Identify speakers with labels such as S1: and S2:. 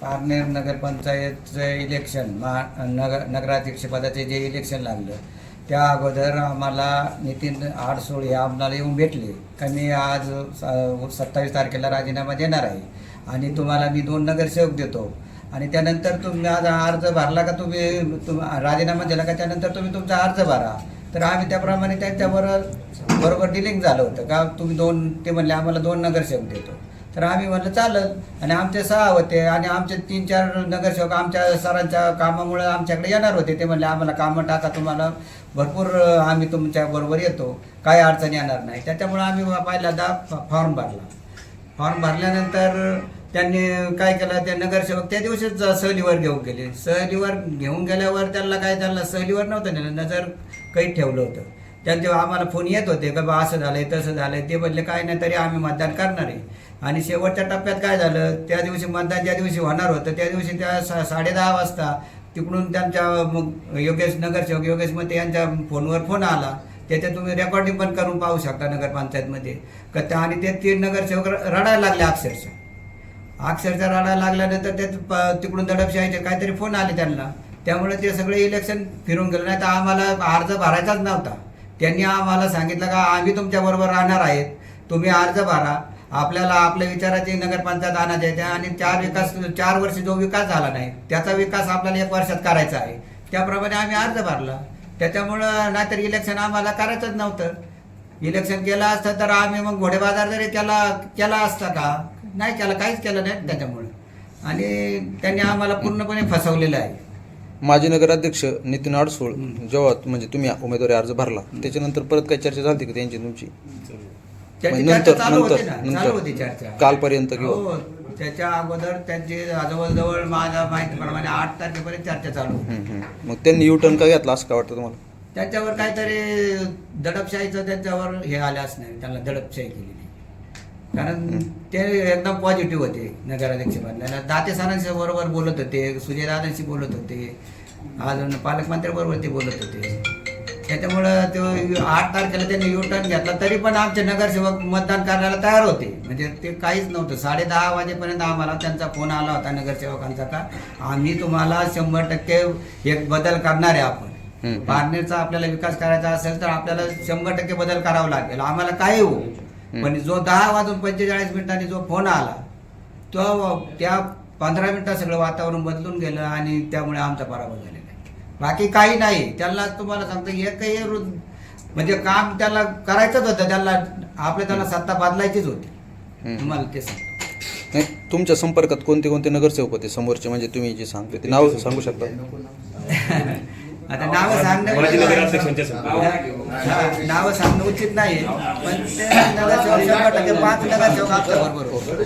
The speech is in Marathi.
S1: पारनेर नगरपंचायतचं इलेक्शन महा नगर नगराध्यक्षपदाचे जे इलेक्शन लागलं त्या अगोदर आम्हाला नितीन आडसोळ हे आम्हाला येऊन भेटले. का मी आज सत्तावीस तारखेला राजीनामा देणार आहे. आणि तुम्हाला मी दोन नगरसेवक देतो. आणि त्यानंतर तुम्ही आज अर्ज भरला का तुम्ही तुम राजीनामा दिला का त्यानंतर तुम्ही तुमचा अर्ज भरा. तर आम्ही त्याप्रमाणे त्यांच्याबरोबर बरोबर डिलिंग झालं होतं. का तुम्ही दोन ते म्हणले आम्हाला दोन नगरसेवक देतो. तर आम्ही म्हणलं चालत आणि आमचे सहा होते आणि आमचे तीन चार नगरसेवक आमच्या सरांच्या कामामुळे आमच्याकडे येणार होते. ते म्हणले आम्हाला कामं टाका तुम्हाला. भरपूर आम्ही तुमच्या बरोबर येतो. काय अडचण येणार नाही. त्याच्यामुळे आम्ही पहिल्यांदा फॉर्म भरला. फॉर्म भरल्यानंतर त्यांनी काय केलं ते नगरसेवक त्या दिवशीच सहलीवर घेऊन गेले. सहलीवर घेऊन गेल्यावर त्यांना काय त्यांना सहलीवर नव्हतं नेलं. नजर काही ठेवलं होतं. त्यांचे आम्हाला फोन येत होते का बा असं झालंय तसं झालंय. ते म्हणले काय नाही तरी आम्ही मतदान करणार आहे. आणि शेवटच्या टप्प्यात काय झालं? त्या दिवशी मतदान ज्या दिवशी होणार होतं त्या दिवशी त्या सा साडे दहा वाजता तिकडून त्यांच्या मग योगेश नगरसेवक योगेश मते यांच्या फोनवर फोन आला. त्याच्यात तुम्ही रेकॉर्डिंग पण करून पाहू शकता नगरपंचायतमध्ये. का त्या आणि ते तीन नगरसेवक रडायला लागले अक्षरशः. अक्षरशः रडायला लागल्यानंतर ते प- तिकडून दडपशाहीचे काहीतरी फोन आले त्यांना. त्यामुळे ते सगळे इलेक्शन फिरून गेलं. नाही तर आम्हाला अर्ज भरायचाच नव्हता. त्यांनी आम्हाला सांगितलं का आम्ही तुमच्याबरोबर राहणार आहेत. तुम्ही अर्ज भरा. आपल्याला आपल्या विचाराची नगरपंचायत आणायचे आहे आणि चार विकास चार वर्ष जो विकास झाला नाही त्याचा विकास आपल्याला एक वर्षात करायचा आहे. त्याप्रमाणे आम्ही अर्ज भरला. त्याच्यामुळं नाहीतर इलेक्शन आम्हाला करायचंच नव्हतं. इलेक्शन केलं असतं तर आम्ही मग घोडेबाजार जरी त्याला केला असता का? नाही केला काहीच केलं नाही त्याच्यामुळं. आणि त्यांनी आम्हाला पूर्णपणे फसवलेलं आहे.
S2: माजी नगराध्यक्ष नितीन अडसूळ जेव्हा म्हणजे तुम्ही उमेदवारी अर्ज भरला त्याच्यानंतर परत काही चर्चा झाली का त्यांची तुमची? नंतर-
S1: चर्चा चालू होती
S2: नंतर-
S1: ना
S2: नंतर.
S1: चालू होती चर्चा.
S2: कालपर्यंत किंवा-
S1: हो त्याच्या अगोदर त्यांची जवळजवळ माझ्या माहितीप्रमाणे आठ तारखेपर्यंत चर्चा चालू होती.
S2: हम्म, हम्म. मग त्यांनी यू टर्न का घेतला असं काय वाटतं तुम्हाला?
S1: त्याच्यावर काहीतरी दडपशाहीचं त्याच्यावर हे आलं असणार. त्यांना दडपशाही केली नाही. कारण ते एकदम पॉझिटिव्ह होते नगराध्यक्ष बनल्याला दाते सरांशी बरोबर बोलत होते सुजयदादांशी बोलत होते अजून पालकमंत्र्याबरोबर ते बोलत होते. त्याच्यामुळं तो आठ तारखेला त्यांनी यू टर्न घेतला. तरी पण आमचे नगरसेवक मतदान करायला तयार होते. म्हणजे ते काहीच नव्हतं. साडे दहा वाजेपर्यंत आम्हाला त्यांचा फोन आला होता नगरसेवकांचा का? आम्ही तुम्हाला शंभर टक्के एक बदल करणार आहे आपण. पारनेरचा आपल्याला विकास करायचा असेल तर आपल्याला शंभर टक्के बदल करावा लागेल. आम्हाला काय हो पण जो दहा वाजून पंचेचाळीस मिनिटांनी जो फोन आला तो त्या पंधरा मिनिटात सगळं वातावरण बदलून गेलं आणि त्यामुळे आमचा पराभव आहे बाकी काही नाही. त्याला तुम्हाला सांगतो एकही म्हणजे काम त्याला करायचंच होतं. त्याला आपल्या त्याला सत्ता बदलायचीच होती. तुम्हाला ते सांगतो.
S2: नाही तुमच्या संपर्कात कोणते कोणते नगरसेवक होते समोरचे? म्हणजे तुम्ही जे सांगते ते नाव सांगू शकता?
S1: आता नावं सांगणं. हा, नावं सांगणं उचित नाही पण ते नगरसेवक शंभर टक्के पाच नगरसेवक आपल्या बरोबर